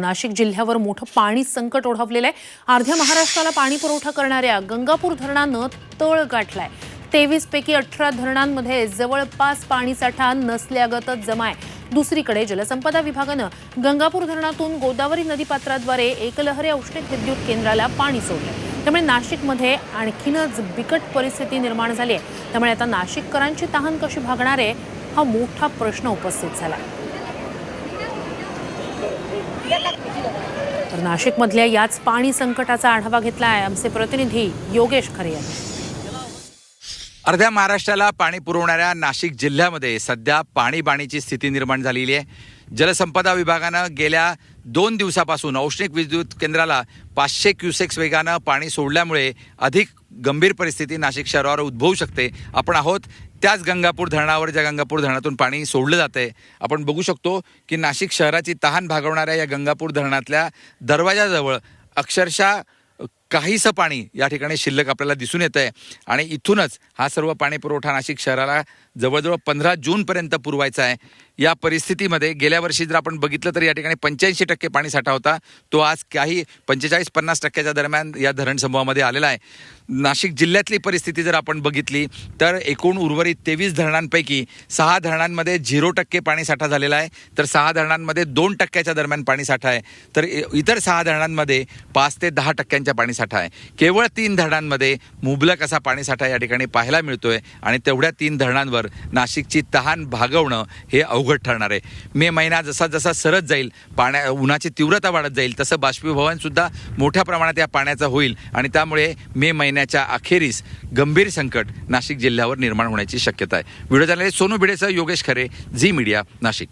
नाशिक जिल्ह्यावर मोठं पाणी संकट ओढवलेलं आहे. अर्ध्या महाराष्ट्राला पाणी पुरवठा करणाऱ्या गंगापूर धरणानं तळ गाठलाय. तेवीस पैकी अठरा धरणांमध्ये जवळपास पाणीसाठा नसल्यागतच जमाय. दुसरीकडे जलसंपदा विभागानं गंगापूर धरणातून गोदावरी नदीपात्राद्वारे एकलहरी औष्णिक विद्युत केंद्राला पाणी सोडलंय. त्यामुळे नाशिकमध्ये आणखीनच बिकट परिस्थिती निर्माण झाली आहे. त्यामुळे आता नाशिककरांची तहान कशी भागणार आहे हा मोठा प्रश्न उपस्थित झाला. आहे तर नाशिकमधल्या याच पाणी संकटाचा आढावा घेतला आहे आमचे प्रतिनिधी योगेश खरे यांनी. अर्ध्या महाराष्ट्राला पाणी पुरवणाऱ्या नाशिक जिल्ह्यामध्ये सध्या पाणीबाणीची स्थिती निर्माण झालेली आहे. जलसंपदा विभागानं गेल्या दोन दिवसापासून औष्णिक विद्युत केंद्राला पाचशे क्युसेक्स वेगानं पाणी सोडल्यामुळे अधिक गंभीर परिस्थिती नाशिक शहरावर उद्भवू शकते. आपण आहोत त्याच गंगापूर धरणावर ज्या गंगापूर धरणातून पाणी सोडलं जाते. आपण बघू शकतो की नाशिक शहराची तहान भागवणाऱ्या या गंगापूर धरणातल्या दरवाजाजवळ अक्षरशः काहीसं पाणी या ठिकाणी शिल्लक आपल्याला दिसून येत आहे आणि इथूनच हा सर्व पाणी पुरवठा नाशिक शहराला जवळजवळ पंधरा जूनपर्यंत पुरवायचा आहे. या परिस्थितीमध्ये गेल्या वर्षी जर आपण बघितलं तर या ठिकाणी पंच्याऐंशी टक्के पाणी साठा होता. तो आज काही पंचेचाळीस पन्नास टक्क्याच्या दरम्यान या धरण समूहामध्ये आलेला आहे. नाशिक जिल्ह्यातली परिस्थिती जर आपण बघितली तर एकूण उर्वरित तेवीस धरणांपैकी सहा धरणांमध्ये झिरो टक्के पाणी साठा झालेला आहे. तर सहा धरणांमध्ये दोन टक्क्याच्या दरम्यान पाणी साठा आहे. तर इ- इतर सहा धरणांमध्ये पाच ते दहा टक्क्यांच्या पाणी साठा आहे. केवळ तीन धरणांमध्ये मुबलक असा पाणी साठा या ठिकाणी पाहायला मिळतोय आणि तेवढ्या तीन धरणांवर नाशिकची तहान भागवणं हे अवघड ठरणार आहे. मे महिना जसा जसा सरत जाईल पाण्या उन्हाची तीव्रता वाढत जाईल तसं बाष्पीभवन सुद्धा मोठ्या प्रमाणात या पाण्याचा होईल आणि त्यामुळे मे महिन्याच्या अखेरीस गंभीर संकट नाशिक जिल्ह्यावर निर्माण होण्याची शक्यता आहे. व्हिडिओ चॅनल सोनू भिडेसह योगेश खरे झी मीडिया नाशिक.